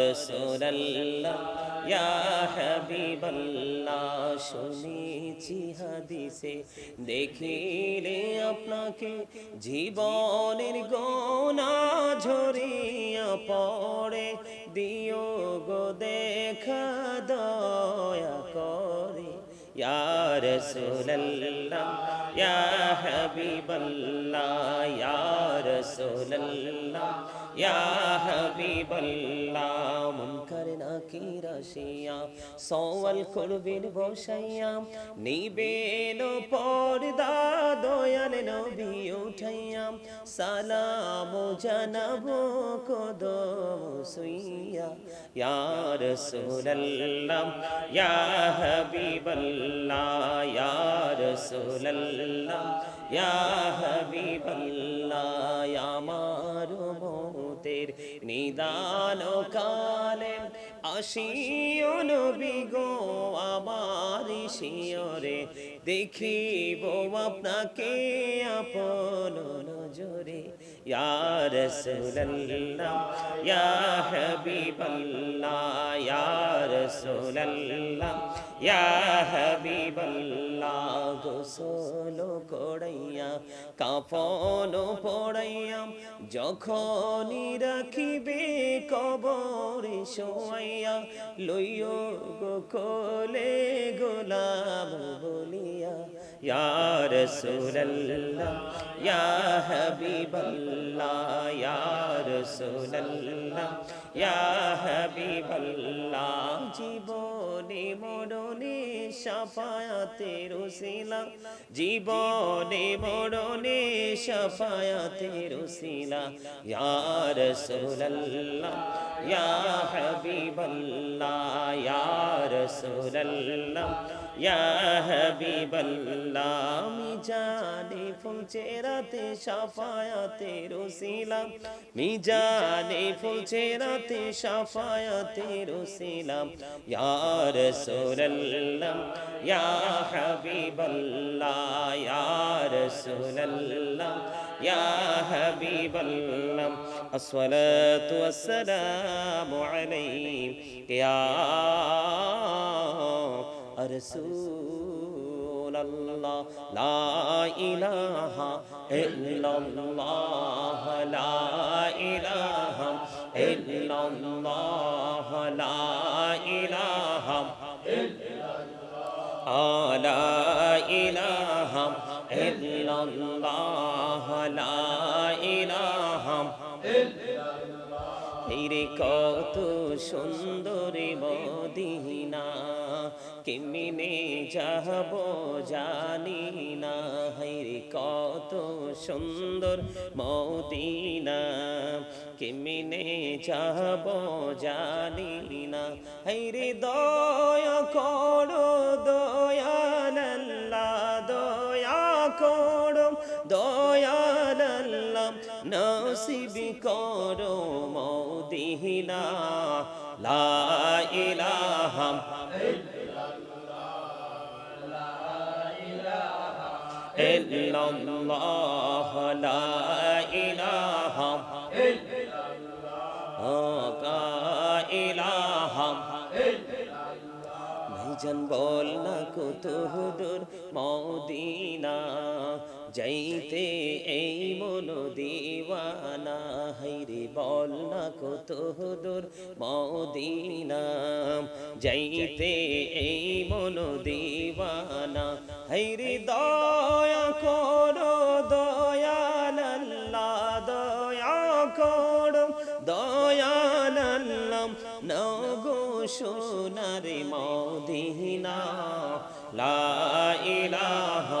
রসুল্লাহ ইয়া হাবিবাল্লাহ, শুনেছি হাদিসে, দেখিলে আপনাকে জীবনের গোনা ঝরিয়া পড়ে। দিও গো দেখা দয়া করে। ইয়া রসুল্লাহ ইয়া হাবিবাল্লাহ, ইয়া রসুল্লাহ ইয়া হাবিবাল্লাহ মুনকার নাকির আসিয়া সওয়াল করবেন বসাইয়া নিবেন পর্দা দয়াল নবী উঠাইয়া সালাম জানাব কদম সুইয়া ইয়া রাসূলুল্লাহ ইয়া হাবিবাল্লাহ ইয়া নিদান কালে আসিও নবী গো, আমার শিয়রে দেখিব আপনাকে আপন নজরে। ইয়া রাসূলুল্লাহ, ইয়া হাবিবাল্লাহ, ইয়া রাসূলুল্লাহ। ইয়া হাবিবাল্লাহ গোসল কড়াইয়া কাফন পড়াইয়া যখনই রাখিবে কবরে শোয়াইয়া লইও গো কোলে গোলাম বলিয়া ইয়া রাসূলুল্লাহ ইয়া হাবিবাল্লাহ ইয়া রাসূলুল্লাহ ইয়া হাবিবাল্লাহ জীবনে মরণে সাফায়াতের ওসিলা জীবনে মরণে সাফায়াতের ওসিলা ইয়া রাসূলুল্লাহ ইয়া হাবিবাল্লাহ ইয়া রাসূলুল্লাহ ইয়া হাবিবাল্লাহ আমি জানি ফুল চেরাতে সাফায়াতের ওসিলা মিজানে ফুল চেরাতে সাফায়াতের ওসিলা ইয়া রাসূলুল্লাহ ইয়া হাবিবাল্লাহ ইয়া রাসূলুল্লাহ ইয়া হাবিবাল্লাহ الصلاة والسلام عليك يا রসুল্লাহ, লা ইলাহা ইল্লাল্লাহ, লা ইলাহা ইল্লাল্লাহ, লা ইলাহা ইল্লাল্লাহ, লা ইলাহা কত সুন্দরী মদিনা কেমিনে যাব জানি না হাইরে কত সুন্দর মদিনা। কেমিনে যাব জানি না হাইরে দয়া করো দয়াল আল্লাহ দয়া করো দয়াল আল্লাহ নসিব করো মদিনা। লা ইলাহা ইল্লাল্লাহ লা ইলাহা। ভাইজান বল না কত দূর মদিনা। যাইতে এই মন দিওয়ানা। হাইরে বল না কত দূর মদিনা। যাইতে এই মন দিওয়ানা। হাইরে দয়া করো দয়াল আল্লাহ দয়া করো দয়াল আল্লাহ নগো সোনারে মদিনা। লা ইলাহা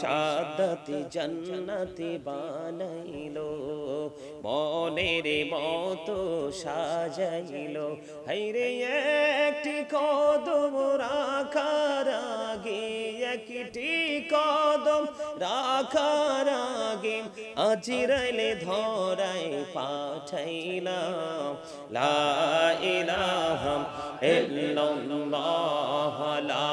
সাদাতে জান্নাতে বানাইলো, মনের মতো সাজাইল। হাইরে একটি কদম রাখার আগে, একটি কদম রাখার আগে আজিরাইলে ধরায় পাঠাইলাম। লা ইলাহা ইল্লাল্লাহ, লা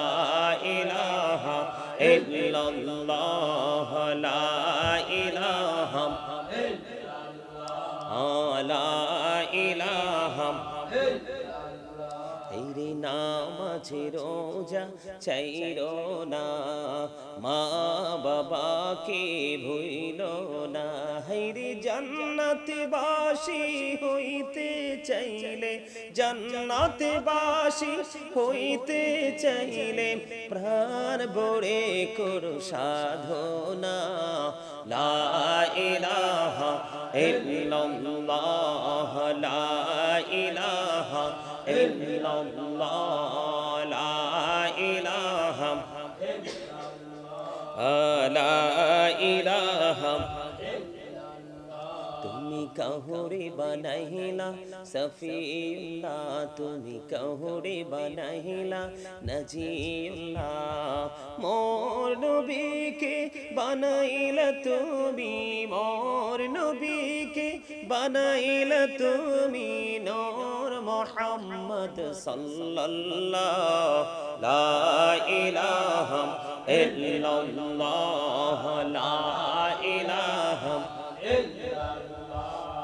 ইলাহা হেরে নামাজে রোজা চাইরো না। মা বাবাকে ভুইল না। হেরে জান্নাতে বাসি হইতে চাইলে জান্নাতে বাসি হইতে চাইলে প্রাণ বড়ে করো সাধনা। লা ইলাহা ইল্লাল্লাহ লা ইলাহা লা ইলাহা লা ইলাহা। তুমি কাহুরে বানাইলা সফিউল্লাহ তুমি কাহুরে বানাইলা নজিউল্লাহ মোর নবীকে বানাইলা তুমি, মোর নবীকে বানাইলা তুমি, নূর মোহাম্মদ সাল্লাল্লাহ লা লা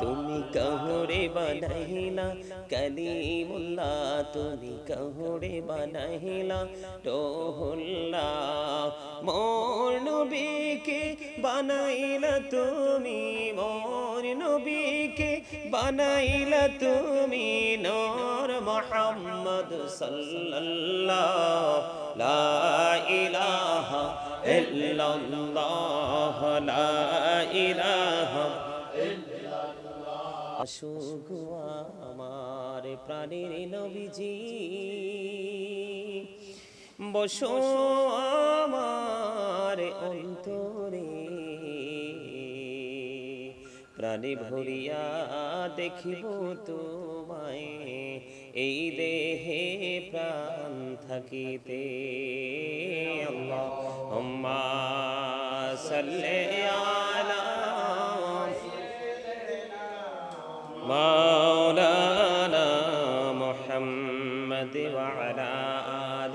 তুমি কহরে বানাইলা কলিমুল্লাহ, তুমি কহুরে বানাইলা। রোহুল্লাহ, মোর নবীকে বানাইলা তুমি, মোর নবীকে বানাইলা তুমি নূর মোহাম্মদ সাল্লাল্লাহ। লা ইলাহা ইল্লাল্লাহ, লা ইলাহা আসুক আমার প্রাণের নবীজি। বসো আমার অন্তরে। প্রাণে ভরিয়া দেখিব তোমায়, এই দেহে প্রাণ থাকিতে। আল্লাহুম্মা সাল্লি مولانا محمد وعلى آل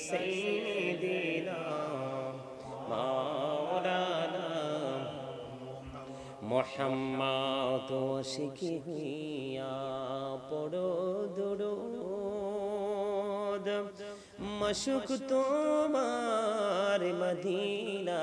سيدنا مولانا মোহাম্মদ শিখি হইয়া পড়ো দুরুদ মশুক তোমার মদিনা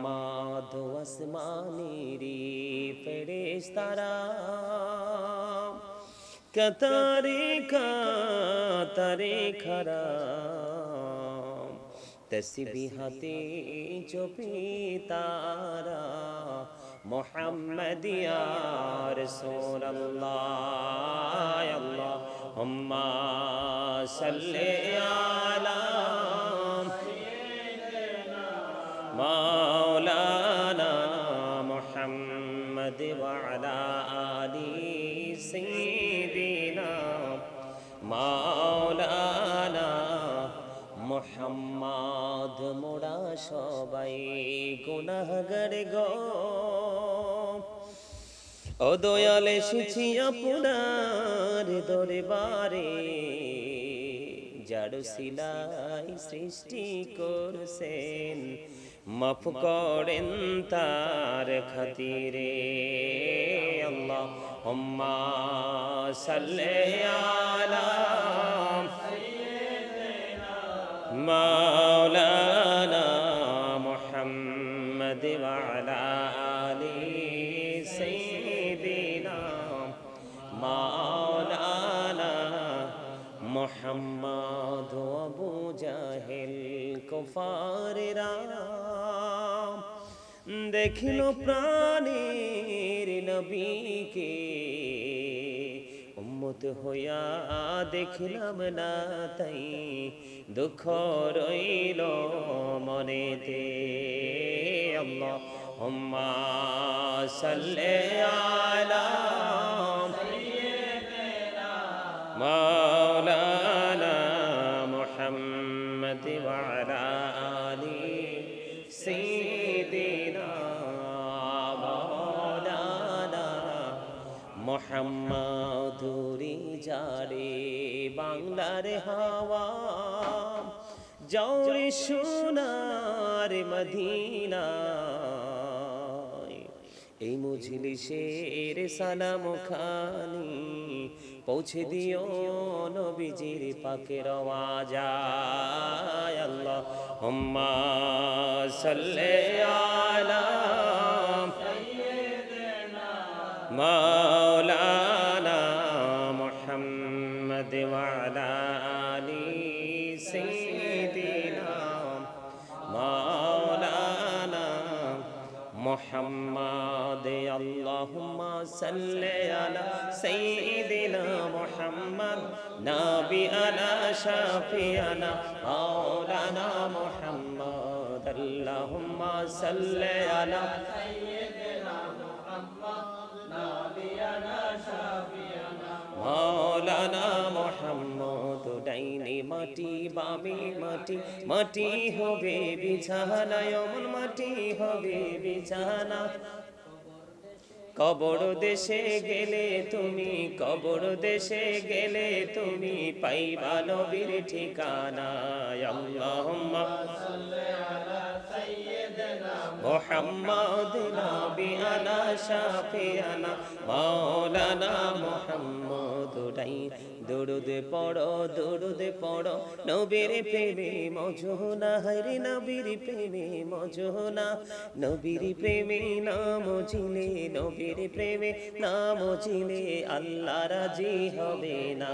آسمانی ری فرشتارا کتاری کا تاری کھرا تسی بھی ہاتی جو چپی تارا۔ محمد یا رسول اللہ اللہم صلی علی۔ مولانا সবাই গুনাহগার গো। ও দয়াল এসেছি আপনার দরবারে, যার সিলাই সৃষ্টি করছেন, মাফ করেন তার খাতিরে। আল্লাহ হুম্মা সাল্লি আলা কুফারেরা দেখিল প্রাণীর নবীকে। উম্মত হইয়া দেখিলাম না তাই দুঃখ রইল মনে দে হুম্মা আলা সাইয়্যিদিনা মোহাম্মদুরি যারে বাংলার হাওয়া, জৌরে সোনার মদিনা। এই মুজলিসের সালাম খানি পৌঁছে দিও নবীজির পাকের আওয়াজায় আল্লাহ, হুম্মা সাল্লি আলা مولانا محمد وعلى آل سيدنا مولانا محمد. اللهم صل على سيدنا محمد نبي نبينا شافينا مولانا محمد. اللهم صل على মাটি বামে মাটি মাটি হবে বিছানা, অমন মাটি হবে বিছানা। কবর দেশে গেলে তুমি, কবর দেশে গেলে তুমি পাইবা নবীর ঠিকানা আল্লাহুম্মা মোহাম্মদ নবিয়ানা শাফিয়ানা, মাওলানা মোহাম্মদ ডাই দরুদ পড়ো দরুদ পড়ো, নবীর প্রেমে মজনা হরে নবীর প্রেমে মজনা। নবীর প্রেমে নাম চিলে নবীর প্রেমে নাম চিলে আল্লাহ রাজি হবে না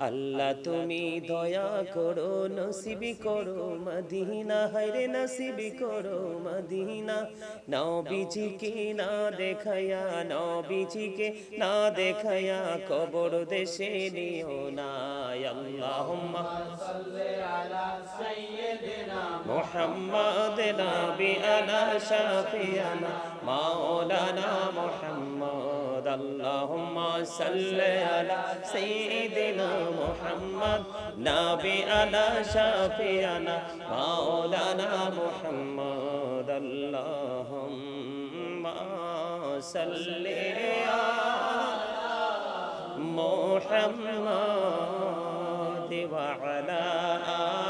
আল্লাহ তুমি দয়া করো, নসিবি করো মদিনা হরে নসিবি করো মদিনা। নবীজিকে না দেখায়া নবীজিকে না দেখায়া, কবর দেশে নিও না আল্লাহুম্মা। সাল্লি আলা সাইয়্যিদিনা মুহাম্মাদ নবী আলা শাফিয়ানা, মাওলানা মুহাম্মদ محمد اللهم صل على سيدنا محمد نبينا شافينا مولانا محمد. اللهم صل على محمد وعلى آل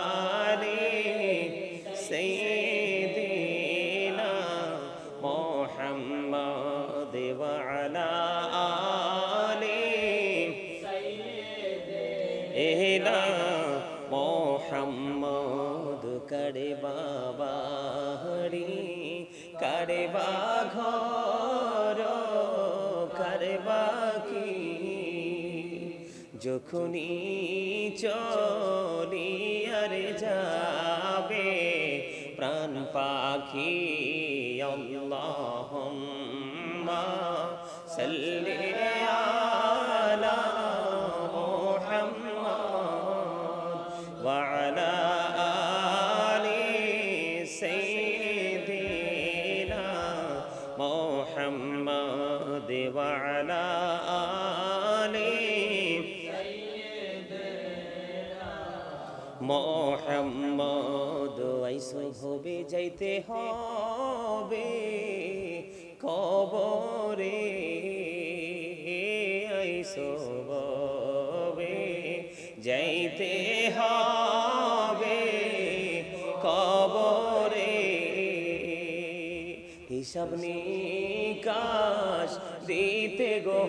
যখনই চলিয়ার যাবে প্রাণ পাখি হবে যাইতে হবে কবরে। আইসো হবে যাইতে হবে কবরে। হিসাব নিকাশ দিতে গো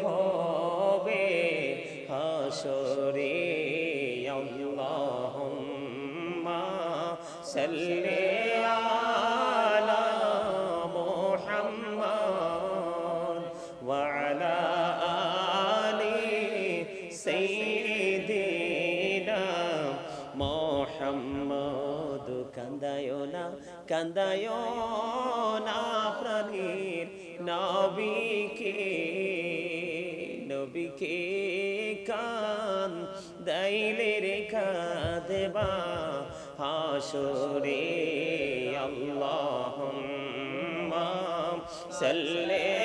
সাল্লি আলা মুহাম্মাদ ওয়া আলা আলি সাইয়্যিদিনা মোহাম্মদ কান্দায় না কান্দায় না প্রাণীর নবীকে নবীকে কান দাইলে রেখা দেবা হাসরে আল্লাহুম্মা সাল্লি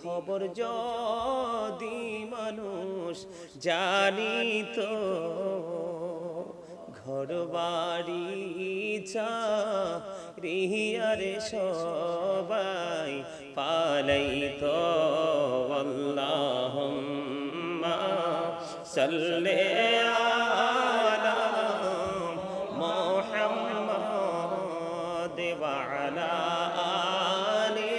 খবর যদি মানুষ জানিত ঘর বাড়ি রিহিয়ারে সবাই পালাইত। আল্লাহুম্মা সাল্লি আলা মুহাম্মাদ ওয়া আলা আলি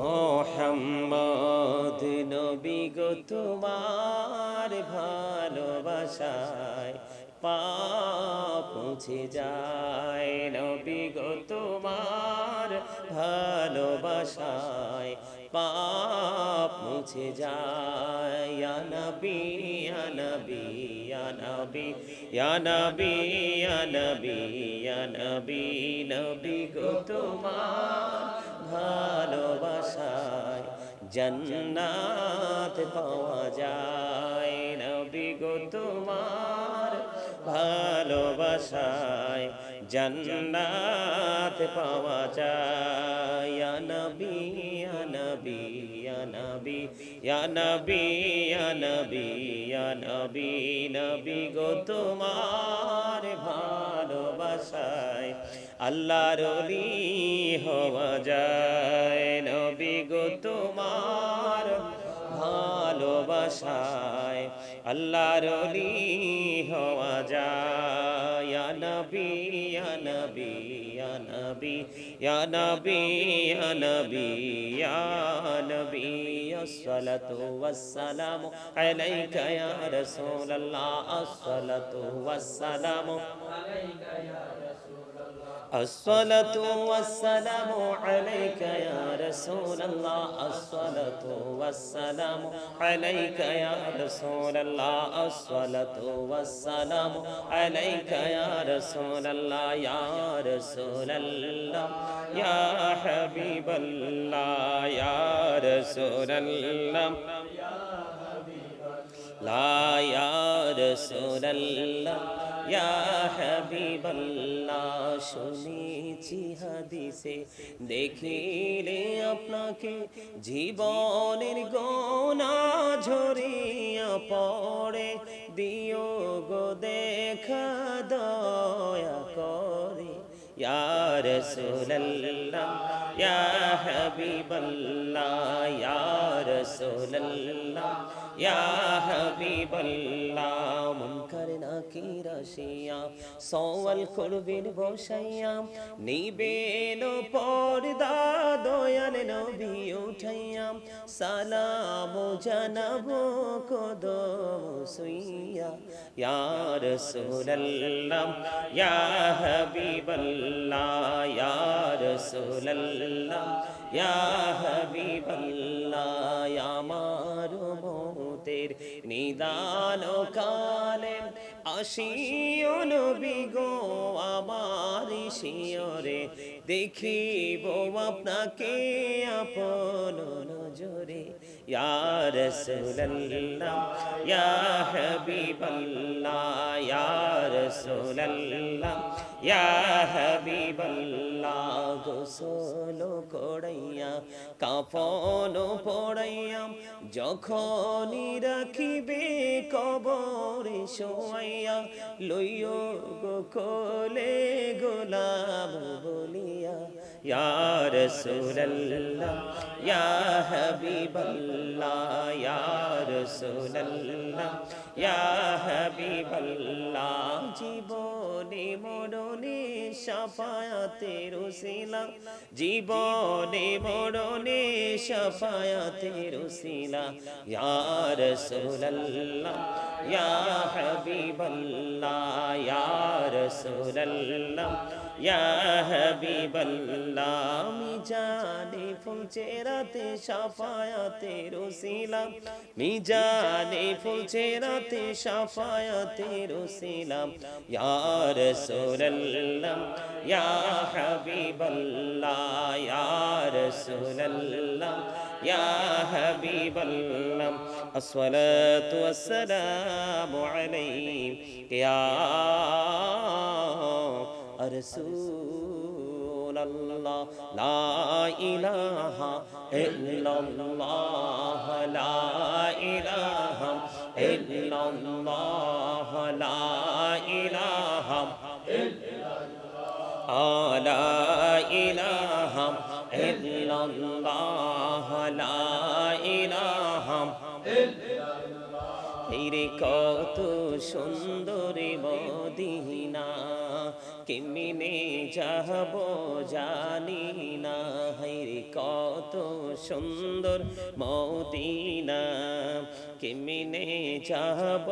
মোহাম্মদ নবী গো তোমার ভালোবাসায় পাপ মুছে যায় নবী গো তোমার ভালোবাসায় পাপ মুছে যায়। নবী নবী নবী নবী নবী নবী নবী গো তোমার ভালোবাসায় জন্নাত পাওয়া যায়। নবী গো ভালোবাসায় জন্নাত পাওয়া যায়। ইয়া নবী ইয়া নবী নবী গো তোমার ভালোবাসায় আল্লাহর অলি হওয়া যায়। নবী গো তোমার ভালোবাসায় আল্লাহর অলি হওয়া যায়। ইয়া নবী ইয়া নবী ইয়া নবী ইয়া নবী ইয়া নবী ইয়া নবী, আসসালাতু ওয়াসসালামু আলাইকা ইয়া রাসূলুল্লাহ, আসসালাতু ওয়াসসালামু আলাইকা ইয়া রাসূল। الصلاة والسلام عليك يا رسول الله. الصلاة والسلام عليك يا رسول الله. الصلاة والسلام عليك يا رسول الله. يا رسول الله. يا حبيب الله. يا رسول الله. لا يا رسول الله. ইয়া হাবিবাল্লাহ, শুনেছি হাদিসে। দেখিলে আপনাকে জীবনের গোনা ঝরিয়া পড়ে। দিও গো দেখা দয়া করে। ইয়ার সুলল্লাহ ইয়া হাবিবাল্লাহ ইয়ার সুলল্লাহ ইয়া হাবিবাল্লাহ নাকির আসিয়া সওয়াল করবেন বসাইয়া নিবেন পর্দা দয়াল নবী উঠাইয়া। সালাম জানাব কদম সুইয়া ইয়া রাসূলুল্লাহ, ইয়া হাবিবাল্লাহ, ইয়া রাসূলুল্লাহ, ইয়া হাবিবাল্লাহ আমার মৌতের নিদান কালে আসিও নবী আমার শিয়রে দেখিব আপনাকে আপন নজরে। ইয়া রাসূলুল্লাহ, ইয়া হাবিবাল্লাহ, ইয়া রাসূলুল্লাহ, ইয়া হাবিবাল্লাহ, গোসল করাইয়া, কাফন পড়াইয়া যখনই রাখিবে কবরে সোয়াইয়া লইও গো কোলে গোলাম বলিয়া ইয়ার সুরল্লা ইয়া হাবিবাল্লাহ ইয়ার সুরল্লা ইয়া হাবিবাল্লাহ, জীবনে মরণে শাফায়াতের উসিলা জীবনে মরণে শাফায়াতের উসিলা ইয়া রাসূলুল্লাহ ইয়া হাবিবাল্লাহ ইয়া রাসূলুল্লাহ। ইয়া হাবিবাল্লাহ আমি জানি ফুলচেরাতে সাফায়াতে রসিলাম মিজানে ফুলচেরাতে সাফায়াতে রসিলাম ইয়ার সোরাল্লাম ইয়া হাবিবাল্লাহ ইয়ার সোরাল্লাম ইয়া হাবিবাল্লাম আসসালাতু ওয়াসসালামু আলাইহি ইয়া رسول الله لا إله إلا الله لا إله إلا الله لا إله آه لا إله إلا الله لا إله রে কত সুন্দরী মদিনা কেমনে যাব জানি না। হাইরে কত সুন্দর মদিনা। কেমনে যাব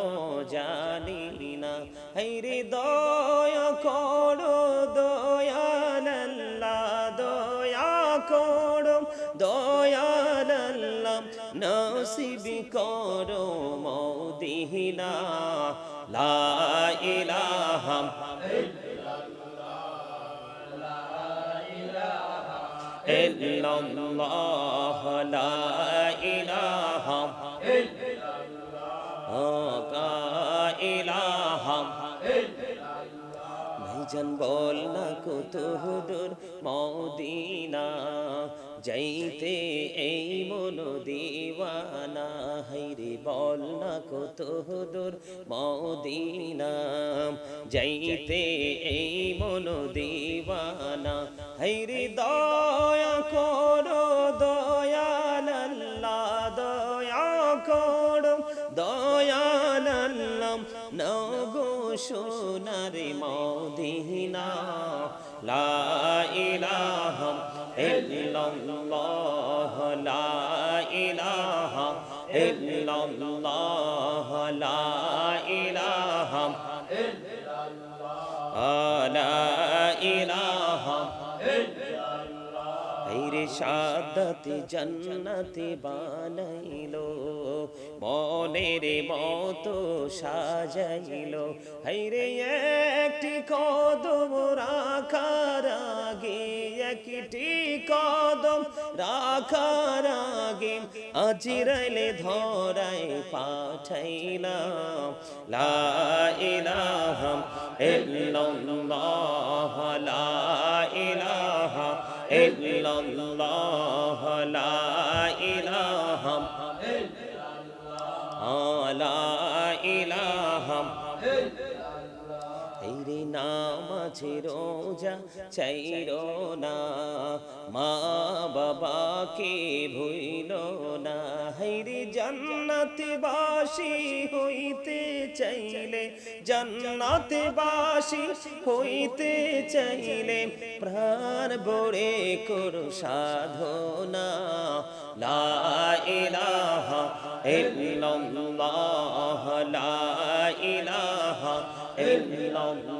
জানি না। হাইরে দয়া করো দয়াল্লাহ দয়া করো দয়াল্লাহ নসিব করো মদিনা। লা ইলাহা ইল্লাল্লাহ লা ইলাহা লা ইলাহা ভাইজান বল না কত দূর মদিনা, যাইতে এই মন দিওয়ানা। হাইরে বল না কত দূর মদিনা, যাইতে এই মন দিওয়ানা। হাইরে দয়া করো দয়াল্লাহ দয়া করো দয়াল্লাহ নগো সোনারে মদিনা, লা ইলাহা ইল্লাল্লাহ, লা ইলাহা ইল্লাল্লাহ, লা ইলাহা লা সাদাতি জান্নাতি বানাইলো মনের মতো সাজাইলো। হাইরে একটি কদম রাখার আগে, একটি কদম রাখার আগে আজিরাইলে ধরাই পাঠাইলাম। লা ইলাহা ইল্লাল্লাহ ইলাহা ইল্লাল্লাহ নামাঝে রোজা চাইরো না। মা বাবাকে ভুইল না। হেরে জান্নাতে বাসি হইতে চাইলে জান্নাতে বাসি হইতে চাইলে প্রাণ বড়ে করো সাধনা। লা ইলাহা ইল্লাল্লাহ, লা ইলাহা ইল্লাল্লাহ।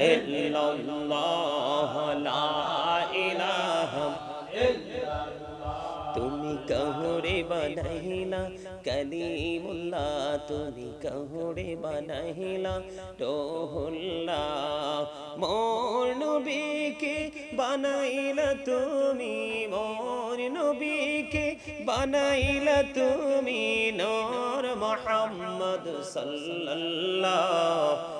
ইল্লাল্লাহ, লা ইলাহা তুমি কহুরে বানাইলা, কলিমুল্লাহ, তুমি কহুরে বানাইলা। রোহুল্লাহ, মোর নবীকে বানাইলা তুমি, মোর নবীকে বানাইলা তুমি, নূর মোহাম্মদ সাল্লাল্লাহ